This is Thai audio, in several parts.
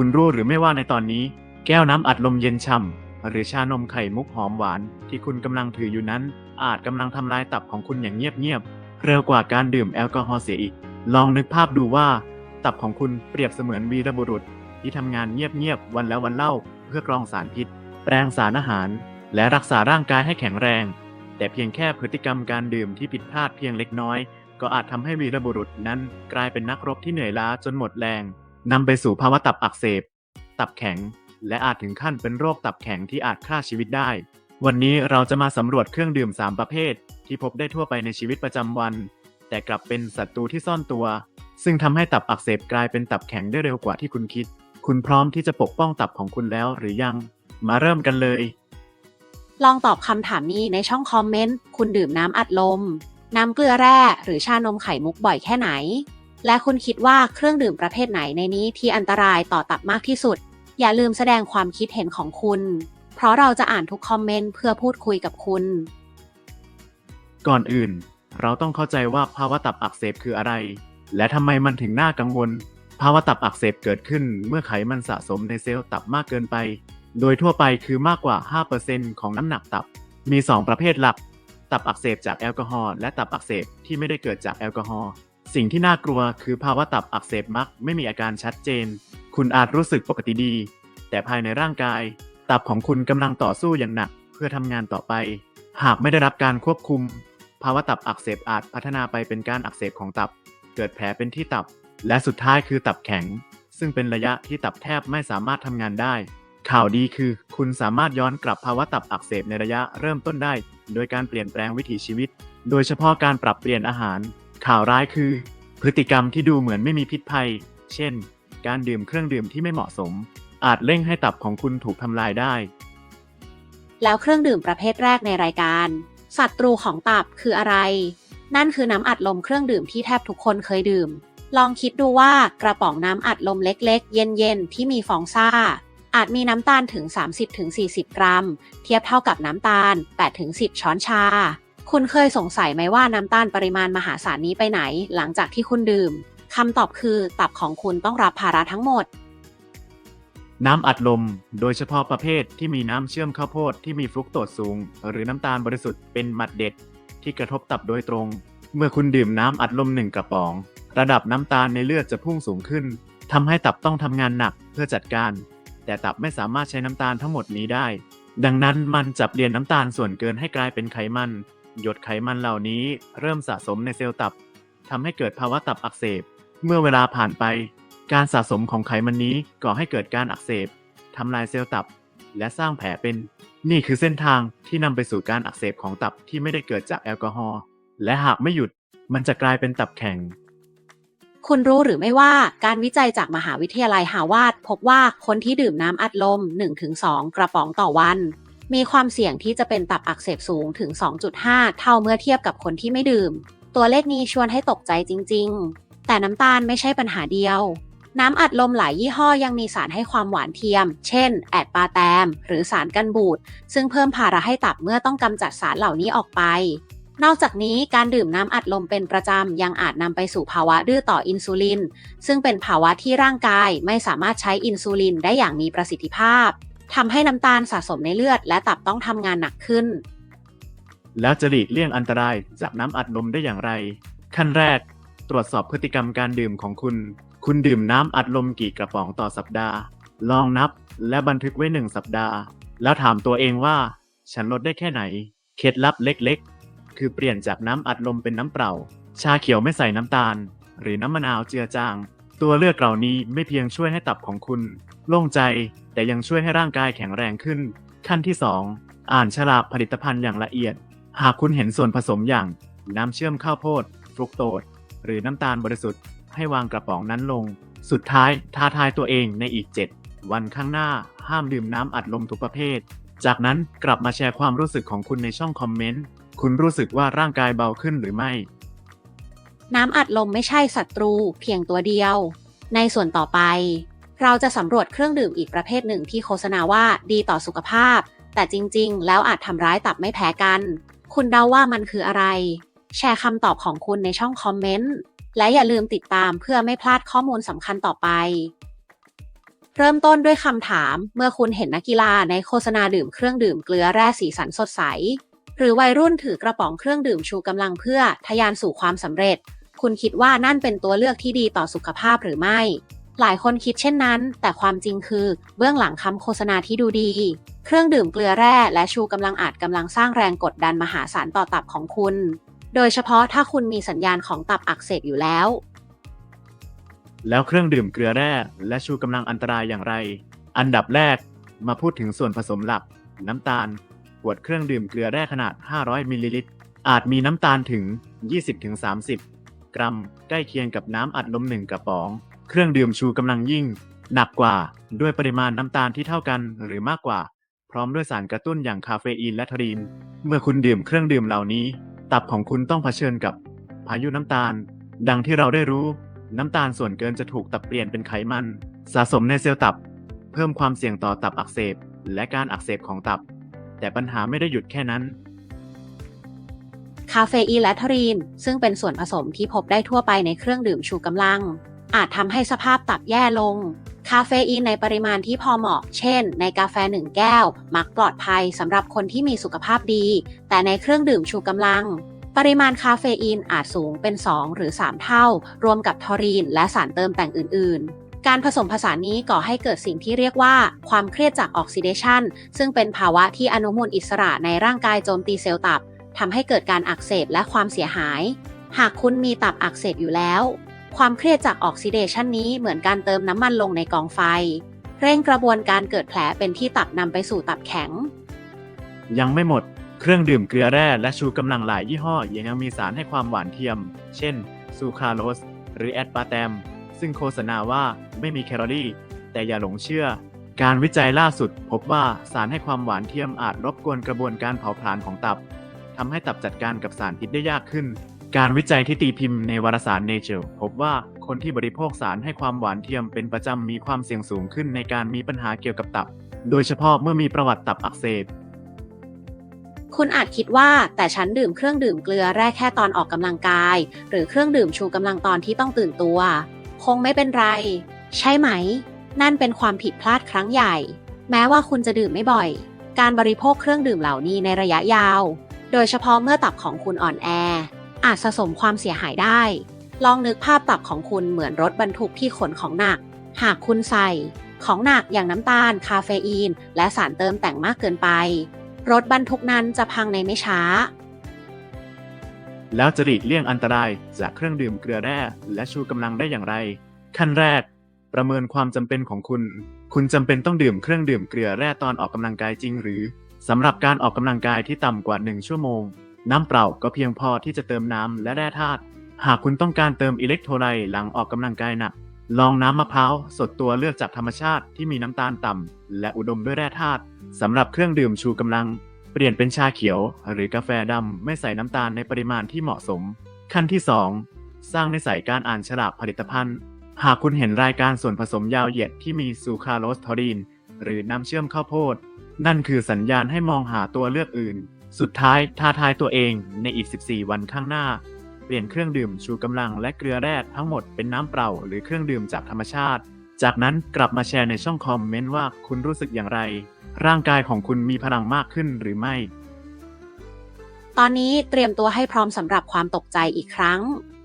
คุณรู้หรือไม่ว่าในตอนนี้ แก้วน้ำอัดลมเย็นช่ำหรือชานมไข่มุกหอมหวาน ที่คุณกำลังถืออยู่นั้น อาจกำลังทำลายตับของคุณอย่างเงียบๆเร็วกว่าการดื่มแอลกอฮอล์เสียอีก ลองนึกภาพดูว่า ตับของคุณเปรียบเสมือนวีรบุรุษ ที่ทำงานเงียบๆวันแล้ววันเล่า เพื่อกรองสารพิษ แปลงสารอาหาร และรักษาร่างกายให้แข็งแรง แต่เพียงแค่พฤติกรรมการดื่มที่ผิดพลาดเพียงเล็กน้อย ก็อาจทำให้วีรบุรุษนั้นกลายเป็นนักรบที่เหนื่อยล้าจนหมดแรง นำไปสู่ภาวะตับอักเสบ ตับแข็ง และอาจถึงขั้นเป็นโรคตับแข็งที่อาจฆ่าชีวิตได้ วันนี้เราจะมาสำรวจเครื่องดื่ม 3 ประเภท ที่พบได้ทั่วไปในชีวิตประจำวัน แต่กลับเป็นศัตรูที่ซ่อนตัว ซึ่งทำให้ตับอักเสบกลายเป็นตับแข็งได้เร็วกว่าที่คุณคิด คุณพร้อมที่จะปกป้องตับของคุณแล้วหรือยัง มาเริ่มกันเลย ลองตอบคำถามนี้ในช่องคอมเมนต์ คุณดื่มน้ำอัดลม น้ำเกลือแร่ หรือชานมไข่มุกบ่อยแค่ไหน และคุณคิดว่าเครื่องดื่มประเภทไหนในนี้ที่อันตรายต่อตับมากที่สุด อย่าลืมแสดงความคิดเห็นของคุณ เพราะเราจะอ่านทุกคอมเมนต์เพื่อพูดคุยกับคุณ ก่อนอื่น เราต้องเข้าใจว่าภาวะตับอักเสบคืออะไร และทำไมมันถึงน่ากังวล ภาวะตับอักเสบเกิดขึ้น เมื่อไขมันสะสมในเซลล์ตับมากเกินไป โดยทั่วไปคือมากกว่า 5%ของน้ำหนักตับ มี 2 ประเภทหลัก ตับอักเสบจากแอลกอฮอล์และตับอักเสบที่ไม่ได้เกิดจากแอลกอฮอล์ สิ่งที่น่ากลัวคือภาวะตับอักเสบมักไม่มีอาการชัดเจน คุณอาจรู้สึกปกติดี แต่ภายในร่างกาย ตับของคุณกำลังต่อสู้อย่างหนักเพื่อทำงานต่อไป หากไม่ได้รับการควบคุม ภาวะตับอักเสบอาจพัฒนาไปเป็นการอักเสบของตับ เกิดแผลเป็นที่ตับ และสุดท้ายคือตับแข็ง ซึ่งเป็นระยะที่ตับแทบไม่สามารถทำงานได้ ข่าวดีคือ คุณสามารถย้อนกลับภาวะตับอักเสบในระยะเริ่มต้นได้ โดยการเปลี่ยนแปลงวิถีชีวิต โดยเฉพาะการปรับเปลี่ยนอาหาร ข่าวร้ายคือ พฤติกรรมที่ดูเหมือนไม่มีพิษภัย เช่น การดื่มเครื่องดื่มที่ไม่เหมาะสม อาจเร่งให้ตับของคุณถูกทำลายได้ แล้วเครื่องดื่มประเภทแรกในรายการ ศัตรูของตับคืออะไร นั่นคือน้ำอัดลมเครื่องดื่มที่แทบทุกคนเคยดื่ม ลองคิดดูว่ากระป๋องน้ำอัดลมเล็กๆ เย็นๆ ที่มีฟองซ่า อาจมีน้ำตาลถึง 30-40 กรัม เทียบเท่ากับน้ำตาล 8-10 ช้อนชา คุณเคยสงสัยไหมว่าน้ำตาลปริมาณมหาศาลนี้ไปไหน หลังจากที่คุณดื่มคำตอบคือตับของคุณต้องรับภาระทั้งหมด น้ำอัดลม โดยเฉพาะประเภทที่มีน้ำเชื่อมข้าวโพดที่มีฟรุกโตสสูง หรือน้ำตาลบริสุทธิ์เป็นหมัดเด็ด ที่กระทบตับโดยตรง เมื่อคุณดื่มน้ำอัดลมหนึ่งกระป๋อง ระดับน้ำตาลในเลือดจะพุ่งสูงขึ้นทำให้ตับต้องทำงานหนักเพื่อจัดการ แต่ตับไม่สามารถใช้น้ำตาลทั้งหมดนี้ได้ ดังนั้นมันจะเปลี่ยนน้ำตาลส่วนเกินให้กลายเป็นไขมัน หยดไขมันเหล่านี้เริ่มสะสมในเซลล์ตับทำให้เกิดภาวะตับอักเสบ เมื่อเวลาผ่านไป การสะสมของไขมันนี้ก่อให้เกิดการอักเสบทำลายเซลล์ตับ และสร้างแผลเป็น นี่คือเส้นทางที่นำไปสู่การอักเสบของตับที่ไม่ได้เกิดจากแอลกอฮอล์และหากไม่หยุดมันจะกลายเป็นตับแข็งคุณรู้หรือไม่ว่าการวิจัยจากมหาวิทยาลัยฮาวาดพบว่าคนที่ดื่มน้ำอัดลม 1-2 กระป๋องต่อวัน มีความเสี่ยงที่จะเป็นตับอักเสบสูงถึง 2.5 เท่าเมื่อเทียบกับคนที่ไม่ดื่ม ตัวเลขนี้ชวนให้ตกใจจริง ๆ แต่น้ำตาลไม่ใช่ปัญหาเดียว น้ำอัดลมหลายยี่ห้อยังมีสารให้ความหวานเทียม เช่น แอดปาแตม หรือสารกันบูด ซึ่งเพิ่มภาระให้ตับเมื่อต้องกำจัดสารเหล่านี้ออกไป นอกจากนี้การดื่มน้ำอัดลมเป็นประจำยังอาจนำไปสู่ภาวะดื้อต่ออินซูลิน ซึ่งเป็นภาวะที่ร่างกายไม่สามารถใช้อินซูลินได้อย่างมีประสิทธิภาพ ทำให้น้ำตาลสะสมในเลือด และตับต้องทำงานหนักขึ้น แล้วจะหลีกเลี่ยงอันตรายจากน้ำอัดลมได้อย่างไร ขั้นแรก ตรวจสอบพฤติกรรมการดื่มของคุณ คุณดื่มน้ำอัดลมกี่กระป๋องต่อสัปดาห์ ลองนับและบันทึกไว้หนึ่งสัปดาห์ แล้วถามตัวเองว่า ฉันลดได้แค่ไหน เคล็ดลับเล็กๆ คือเปลี่ยนจากน้ำอัดลมเป็นน้ำเปล่า ชาเขียวไม่ใส่น้ำตาล หรือน้ำมะนาวเจือจาง ตัวเลือกเหล่านี้ไม่เพียงช่วยให้ตับของคุณ โล่งใจ แต่ยังช่วยให้ร่างกายแข็งแรงขึ้น ขั้นที่ 2 อ่านฉลากผลิตภัณฑ์อย่างละเอียด หากคุณเห็นส่วนผสมอย่าง น้ำเชื่อมข้าวโพดฟรุกโตสหรือน้ำตาลบริสุทธิ์ ให้วางกระป๋องนั้นลง สุดท้ายท้าทายตัวเองในอีก 7 วันข้างหน้า ห้ามดื่มน้ำอัดลมทุกประเภท จากนั้นกลับมาแชร์ความรู้สึกของคุณในช่องคอมเมนต์ คุณรู้สึกว่าร่างกายเบาขึ้นหรือไม่ น้ำอัดลมไม่ใช่ศัตรูเพียงตัวเดียว ในส่วนต่อไป เราจะสำรวจเครื่องดื่มอีกประเภทหนึ่งที่โฆษณาว่าดีต่อสุขภาพ แต่จริงๆ แล้วอาจทำร้ายตับไม่แพ้กัน คุณเดาว่ามันคืออะไร แชร์คำตอบของคุณในช่องคอมเมนต์ และอย่าลืมติดตามเพื่อไม่พลาดข้อมูลสำคัญต่อไป เริ่มต้นด้วยคำถาม เมื่อคุณเห็นนักกีฬาในโฆษณาดื่มเครื่องดื่มเกลือแร่สีสันสดใส หรือวัยรุ่นถือกระป๋องเครื่องดื่มชูกำลังเพื่อทะยานสู่ความสำเร็จ คุณคิดว่านั่นเป็นตัวเลือกที่ดีต่อสุขภาพหรือไม่ หลายคนคิดเช่นนั้น แต่ความจริงคือเบื้องหลังคำโฆษณาที่ดูดี เครื่องดื่มเกลือแร่และชูกำลังอาจกำลังสร้างแรงกดดันมหาศาลต่อตับของคุณ โดยเฉพาะถ้าคุณมีสัญญาณของตับอักเสบอยู่แล้ว แล้วเครื่องดื่มเกลือแร่และชูกำลังอันตรายอย่างไร อันดับแรกมาพูดถึงส่วนผสมหลัก น้ำตาลขวดเครื่องดื่มเกลือแร่ขนาด 500มิลลิลิตรอาจมีน้ำตาลถึง 20-30 กรัม ใกล้เคียงกับน้ำอัดลมหนึ่งกระป๋อง เครื่องดื่มชูกำลังยิ่ง หนักกว่า ด้วยปริมาณน้ำตาลที่เท่ากันหรือมากกว่า พร้อมด้วยสารกระตุ้นอย่างคาเฟอีนและทอรีน เมื่อคุณดื่มเครื่องดื่มเหล่านี้ ตับของคุณต้องเผชิญกับ พายุน้ำตาล ดังที่เราได้รู้ น้ำตาลส่วนเกินจะถูกตับเปลี่ยนเป็นไขมัน สะสมในเซลล์ตับ เพิ่มความเสี่ยงต่อตับอักเสบ และการอักเสบของตับ แต่ปัญหาไม่ได้หยุดแค่นั้น คาเฟอีนและทอรีน ซึ่งเป็นส่วนผสมที่พบได้ทั่วไปในเครื่องดื่มชูกำลัง อาจทำให้สภาพตับแย่ลง คาเฟอีนในปริมาณที่พอเหมาะ เช่น ในกาแฟหนึ่งแก้ว มักปลอดภัยสำหรับคนที่มีสุขภาพดี แต่ในเครื่องดื่มชูกำลัง ปริมาณคาเฟอีนอาจสูงเป็น 2 หรือ 3 เท่า รวมกับทอรีนและสารเติมแต่งอื่น ๆการผสมผสานนี้ก่อให้เกิดสิ่งที่เรียกว่า ความเครียดจากออกซิเดชันซึ่งเป็นภาวะที่อนุมูลอิสระในร่างกายโจมตีเซลล์ตับ ทำให้เกิดการอักเสบและความเสียหาย หากคุณมีตับอักเสบอยู่แล้ว ความเครียดจากออกซิเดชันนี้เหมือนการเติมน้ำมันลงในกองไฟ เร่งกระบวนการเกิดแผลเป็นที่ตับนำไปสู่ตับแข็ง ยังไม่หมด เครื่องดื่มเกลือแร่และชูกำลังหลายยี่ห้อ ยังมีสารให้ความหวานเทียม เช่น ซูคราโลส หรือแอดปาแตม ซึ่งโฆษณาว่าไม่มีแคลอรี่ แต่อย่าหลงเชื่อการวิจัยล่าสุดพบว่าสารให้ความหวานเทียมอาจรบกวนกระบวนการเผาผลาญของตับ ทำให้ตับจัดการกับสารพิษได้ยากขึ้น การวิจัยที่ตีพิมพ์ในวารสาร Nature พบว่าคนที่บริโภคสารให้ความหวานเทียมเป็นประจำมีความเสี่ยงสูงขึ้นในการมีปัญหาเกี่ยวกับตับ โดยเฉพาะเมื่อมีประวัติตับอักเสบคุณอาจคิดว่าแต่ฉันดื่มเครื่องดื่มเกลือแร่แค่ตอนออกกำลังกาย หรือเครื่องดื่มชูกำลังตอนที่ต้องตื่นตัว คงไม่เป็นไร ใช่ไหม นั่นเป็นความผิดพลาดครั้งใหญ่ แม้ว่าคุณจะดื่มไม่บ่อย การบริโภคเครื่องดื่มเหล่านี้ในระยะยาว โดยเฉพาะเมื่อตับของคุณอ่อนแอ อาจสะสมความเสียหายได้ ลองนึกภาพตับของคุณเหมือนรถบรรทุกที่ขนของหนัก หากคุณใส่ ของหนักอย่างน้ำตาล คาเฟอีน และสารเติมแต่งมากเกินไป รถบรรทุกนั้นจะพังในไม่ช้า แล้วจะหลีกเลี่ยงอันตรายจากเครื่องดื่มเกลือแร่และชูกำลังได้อย่างไร ขั้นแรก ประเมินความจำเป็นของคุณ คุณจำเป็นต้องดื่มเครื่องดื่มเกลือแร่ตอนออกกำลังกายจริงหรือ สำหรับการออกกำลังกายที่ต่ำกว่า 1 ชั่วโมง น้ำเปล่าก็เพียงพอที่จะเติมน้ำและแร่ธาตุ หากคุณต้องการเติมอิเล็กโทรไลต์หลังออกกำลังกายหนัก ลองน้ำมะพร้าวสดตัวเลือกจากธรรมชาติที่มีน้ำตาลต่ำและอุดมด้วยแร่ธาตุสำหรับเครื่องดื่มชูกำลัง เปลี่ยนเป็นชาเขียว หรือกาแฟดำไม่ใส่น้ำตาลในปริมาณที่เหมาะสม ขั้นที่ 2 สร้างนิสัยการอ่านฉลากผลิตภัณฑ์ หากคุณเห็นรายการส่วนผสมยาวเหยียดที่มีซูคราโลสทอรีนหรือน้ำเชื่อมข้าวโพด นั่นคือสัญญาณให้มองหาตัวเลือกอื่น สุดท้ายท้าทายตัวเองในอีก 14 วันข้างหน้า เปลี่ยนเครื่องดื่มชูกำลังและเกลือแร่ทั้งหมดเป็นน้ำเปล่าหรือเครื่องดื่มจากธรรมชาติ จากนั้นกลับมาแชร์ในช่องคอมเมนต์ว่าคุณรู้สึกอย่างไร ร่างกายของคุณมีพลังมากขึ้นหรือไม่ ตอนนี้เตรียมตัวให้พร้อมสำหรับความตกใจอีกครั้ง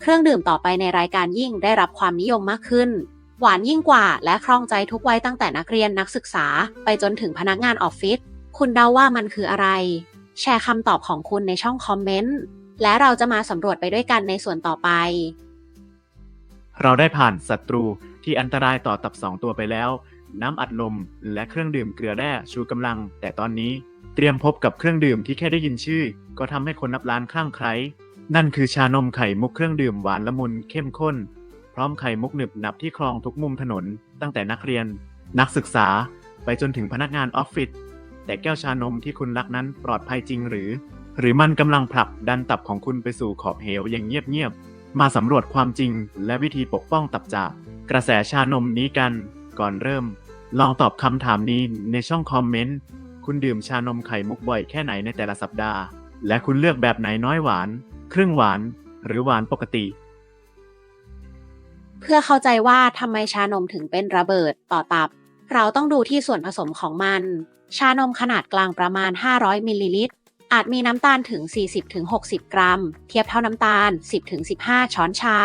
เครื่องดื่มต่อไปในรายการยิ่งได้รับความนิยมมากขึ้น หวานยิ่งกว่า และคล่องใจทุกวัยตั้งแต่นักเรียนนักศึกษา ไปจนถึงพนักงานออฟฟิศ คุณเดาว่ามันคืออะไร แชร์คำตอบของคุณในช่องคอมเมนต์ และเราจะมาสำรวจไปด้วยกันในส่วนต่อไป เราได้ผ่านศัตรูที่อันตรายต่อตับสองตัวไปแล้ว น้ำอัดลม และเครื่องดื่มเกลือแร่ชูกำลัง แต่ตอนนี้เตรียมพบกับเครื่องดื่มที่แค่ได้ยินชื่อ ก็ทำให้คนนับล้านคลั่งไคล้นั่นคือชานมไข่มุกเครื่องดื่มหวานละมุนเข้มข้น ร้อมไข่มุกหนึบหนับที่คลองทุกมุมถนน ตั้งแต่นักเรียน นักศึกษา ไปจนถึงพนักงานออฟฟิศแต่แก้วชานมที่คุณรักนั้นปลอดภัยจริงหรือ หรือมันกำลังผลักดันตับของคุณไปสู่ขอบเหวอย่างเงียบๆมาสำรวจความจริง และวิธีปกป้องตับจากกระแสชานมนี้กัน ก่อนเริ่ม ลองตอบคำถามนี้ในช่องคอมเมนต์ คุณดื่มชานมไข่มุกบ่อยแค่ไหนในแต่ละสัปดาห์ และคุณเลือกแบบไหนน้อยหวาน ครึ่งหวาน หรือหวานปกติ เพื่อเข้าใจว่าทำไมชานมถึงเป็นระเบิดต่อตับ เราต้องดูที่ส่วนผสมของมัน ชานมขนาดกลางประมาณ 500 มิลลิลิตร อาจมีน้ำตาลถึง 40-60 กรัม เทียบเท่าน้ำตาล 10-15 ช้อนชา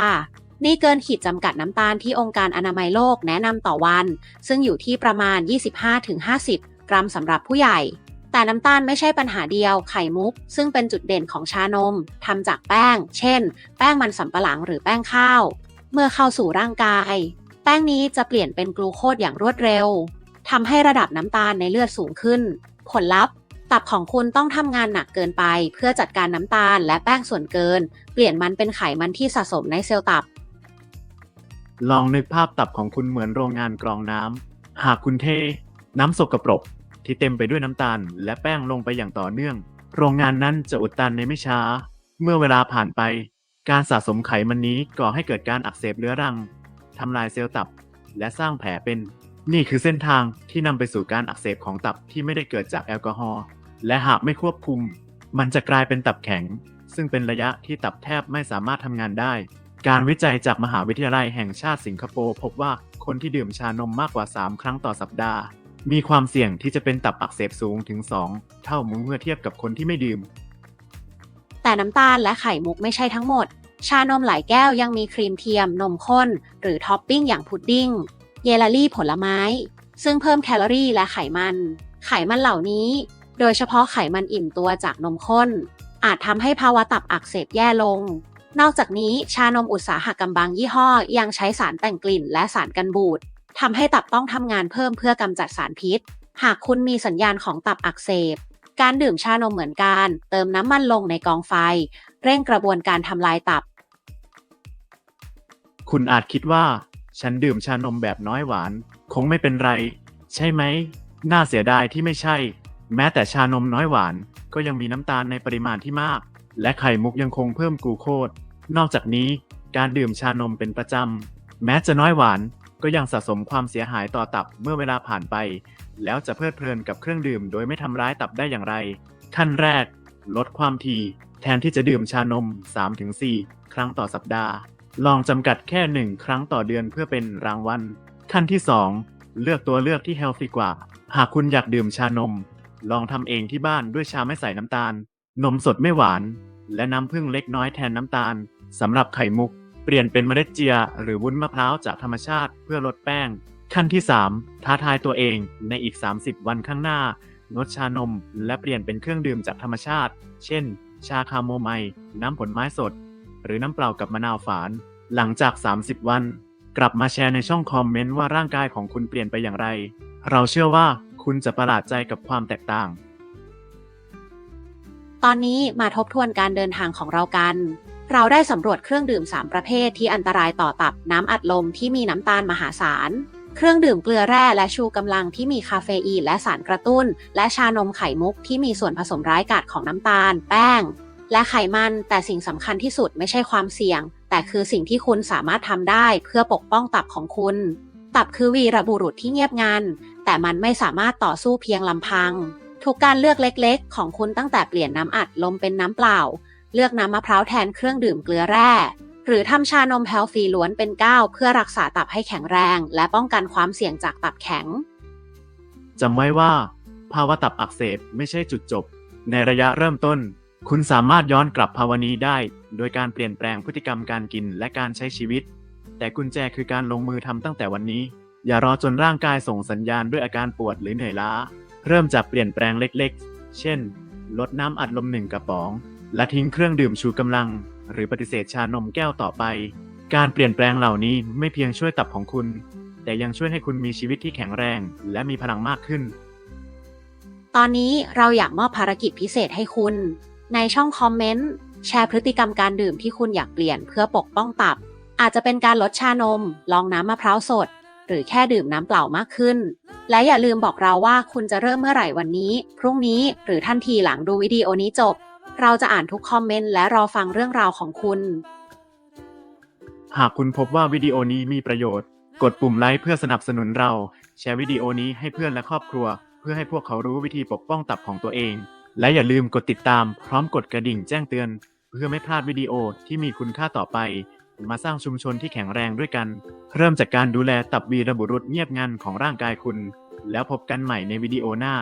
นี่เกินขีดจำกัดน้ำตาลที่องค์การอนามัยโลกแนะนำต่อวัน ซึ่งอยู่ที่ประมาณ 25-50 กรัมสำหรับผู้ใหญ่ แต่น้ำตาลไม่ใช่ปัญหาเดียวไข่มุก ซึ่งเป็นจุดเด่นของชานมทำจากแป้ง เช่น แป้งมันสำปะหลังหรือแป้งข้าว เมื่อเข้าสู่ร่างกาย แป้งนี้จะเปลี่ยนเป็นกลูโคสอย่างรวดเร็วทำให้ระดับน้ำตาลในเลือดสูงขึ้น ผลลัพธ์ ตับของคุณต้องทำงานหนักเกินไป เพื่อจัดการน้ำตาลและแป้งส่วนเกิน เปลี่ยนมันเป็นไขมันที่สะสมในเซลล์ตับ ลองนึกภาพตับของคุณเหมือนโรงงานกรองน้ำหากคุณเท น้ำสกปรก ที่เต็มไปด้วยน้ำตาล และแป้งลงไปอย่างต่อเนื่อง โรงงานนั้นจะอุดตันในไม่ช้า เมื่อเวลาผ่านไป การสะสมไขมันนี้ก่อให้เกิดการอักเสบเรื้อรังทำลายเซลล์ตับ และสร้างแผลเป็น นี่คือเส้นทางที่นำไปสู่การอักเสบของตับที่ไม่ได้เกิดจากแอลกอฮอล์และหากไม่ควบคุม มันจะกลายเป็นตับแข็ง ซึ่งเป็นระยะที่ตับแทบไม่สามารถทำงานได้ การวิจัยจากมหาวิทยาลัยแห่งชาติสิงคโปร์พบว่าคนที่ดื่มชานมมากกว่า 3 ครั้งต่อสัปดาห์ มีความเสี่ยงที่จะเป็นตับอักเสบสูงถึง 2 เท่าเมื่อเทียบกับคนที่ไม่ดื่ม แต่น้ำตาลและไข่มุกไม่ใช่ทั้งหมด ชานมหลายแก้วยังมีครีมเทียม นมข้น หรือท็อปปิ้งอย่างพุดดิ้ง เยลลี่ผลไม้ ซึ่งเพิ่มแคลอรี่และไขมัน ไขมันเหล่านี้ โดยเฉพาะไขมันอิ่มตัวจากนมข้น อาจทำให้ภาวะตับอักเสบแย่ลง นอกจากนี้ชานมอุตสาหกรรมบางยี่ห้อยังใช้สารแต่งกลิ่นและสารกันบูดทำให้ตับต้องทำงานเพิ่มเพื่อกำจัดสารพิษ หากคุณมีสัญญาณของตับอักเสบ การดื่มชานมเหมือนกัน เติมน้ำมันลงในกองไฟ เร่งกระบวนการทำลายตับ คุณอาจคิดว่า ฉันดื่มชานมแบบน้อยหวาน คงไม่เป็นไร ใช่ไหม น่าเสียดายที่ไม่ใช่ แม้แต่ชานมน้อยหวาน ก็ยังมีน้ำตาลในปริมาณที่มาก และไข่มุกยังคงเพิ่มกลูโคสนอกจากนี้ การดื่มชานมเป็นประจำแม้จะน้อยหวานก็ยังสะสมความเสียหายต่อตับเมื่อเวลาผ่านไป แล้วจะเพลิดเพลินกับเครื่องดื่มโดยไม่ทำร้ายตับได้อย่างไร ขั้นแรก ลดความถี่ แทนที่จะดื่มชานม 3-4 ครั้งต่อสัปดาห์ ลองจำกัดแค่หนึ่งครั้งต่อเดือนเพื่อเป็นรางวัล ขั้นที่ 2 เลือกตัวเลือกที่เฮลตี้กว่า หากคุณอยากดื่มชานม ลองทำเองที่บ้านด้วยชาไม่ใส่น้ำตาล นมสดไม่หวาน และน้ำผึ้งเล็กน้อยแทนน้ำตาลสำหรับไข่มุก เปลี่ยนเป็นเมล็ดเจีย หรือวุ้นมะพร้าวจากธรรมชาติเพื่อลดแป้ง ขั้นที่ 3 ท้าทายตัวเองในอีก 30 วันข้างหน้า งดชานม และเปลี่ยนเป็นเครื่องดื่มจากธรรมชาติ เช่น ชาคาโมไมล์น้ำผลไม้สด หรือน้ำเปล่ากับมะนาวฝาน หลังจาก 30 วัน กลับมาแชร์ในช่องคอมเมนต์ว่าร่างกายของคุณเปลี่ยนไปอย่างไร เราเชื่อว่าคุณจะประหลาดใจกับความแตกต่าง ตอนนี้มาทบทวนการเดินทางของเรากัน เราได้สำรวจเครื่องดื่ม 3 ประเภทที่อันตรายต่อตับน้ำอัดลมที่มีน้ำตาลมหาศาล เครื่องดื่มเกลือแร่และชูกำลังที่มีคาเฟอีนและสารกระตุ้น และชานมไข่มุกที่มีส่วนผสมร้ายกาจของน้ำตาล แป้ง และไขมัน แต่สิ่งสำคัญที่สุดไม่ใช่ความเสี่ยง แต่คือสิ่งที่คุณสามารถทำได้เพื่อปกป้องตับของคุณ ตับคือวีรบุรุษที่เงียบงัน แต่มันไม่สามารถต่อสู้เพียงลำพัง ทุกการเลือกเล็กๆ ของคุณตั้งแต่เปลี่ยนน้ำอัดลมเป็นน้ำเปล่า เลือกน้ำมะพร้าวแทนเครื่องดื่มเกลือแร่ หรือทำชานมแพลฟีล้วนเป็นก้าวเพื่อรักษาตับให้แข็งแรง และป้องกันความเสี่ยงจากตับแข็ง จำไว้ว่า ภาวะตับอักเสบไม่ใช่จุดจบ ในระยะเริ่มต้น คุณสามารถย้อนกลับภาวะนี้ได้ โดยการเปลี่ยนแปลงพฤติกรรมการกินและการใช้ชีวิต แต่กุญแจคือการลงมือทำตั้งแต่วันนี้ อย่ารอจนร่างกายส่งสัญญาณด้วยอาการปวดหรือเหนื่อยล้า เริ่มจากเปลี่ยนแปลงเล็กๆ เช่น ลดน้ำอัดลมหนึ่งกระป๋อง และทิ้งเครื่องดื่มชูกำลัง หรือปฏิเสธชานมแก้วต่อไป การเปลี่ยนแปลงเหล่านี้ไม่เพียงช่วยตับของคุณ แต่ยังช่วยให้คุณมีชีวิตที่แข็งแรง และมีพลังมากขึ้น ตอนนี้เราอยากมอบภารกิจพิเศษให้คุณ ในช่องคอมเมนต์แชร์พฤติกรรมการดื่มที่คุณอยากเปลี่ยนเพื่อปกป้องตับ อาจจะเป็นการลดชานม ลองน้ำมะพร้าวสด หรือแค่ดื่มน้ำเปล่ามากขึ้น และอย่าลืมบอกเราว่าคุณจะเริ่มเมื่อไหร่วันนี้ พรุ่งนี้หรือทันทีหลังดูวิดีโอนี้จบ เราจะอ่านทุกคอมเมนต์และรอฟังเรื่องราวของคุณ หากคุณพบว่าวิดีโอนี้มีประโยชน์ กดปุ่มไลค์เพื่อสนับสนุนเรา แชร์วิดีโอนี้ให้เพื่อนและครอบครัว เพื่อให้พวกเขารู้วิธีปกป้องตับของตัวเอง และอย่าลืมกดติดตามพร้อมกดกระดิ่งแจ้งเตือน เพื่อไม่พลาดวิดีโอที่มีคุณค่าต่อไป มาสร้างชุมชนที่แข็งแรงด้วยกัน เริ่มจากการดูแลตับวีรบุรุษเงียบงันของร่างกายคุณ แล้วพบกันใหม่ในวิดีโอหน้า